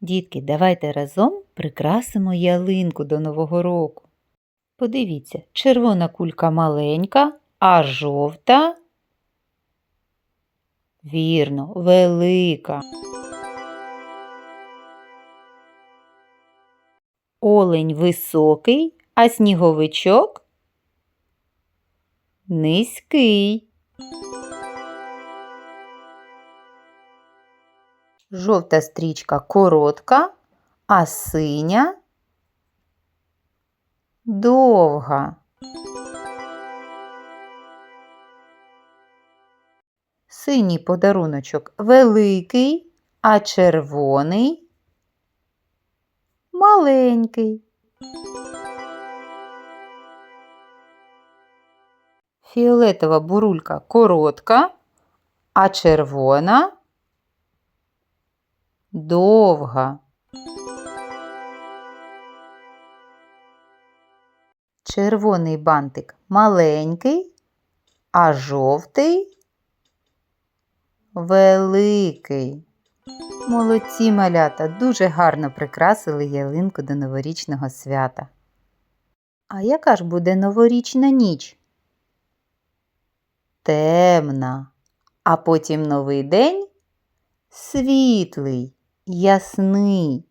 Дітки, давайте разом прикрасимо ялинку до Нового року. Подивіться, червона кулька маленька, а жовта. Вірно, велика. Олень високий, а сніговичок низький. Жовта стрічка коротка, а синя довга. Синій подаруночок великий, а червоний маленький. Фіолетова бурулька коротка, а червона довга. Червоний бантик маленький, а жовтий великий. Молодці малята дуже гарно прикрасили ялинку до новорічного свята. А яка ж буде новорічна ніч? Темна, а потім новий день світлий, ясний.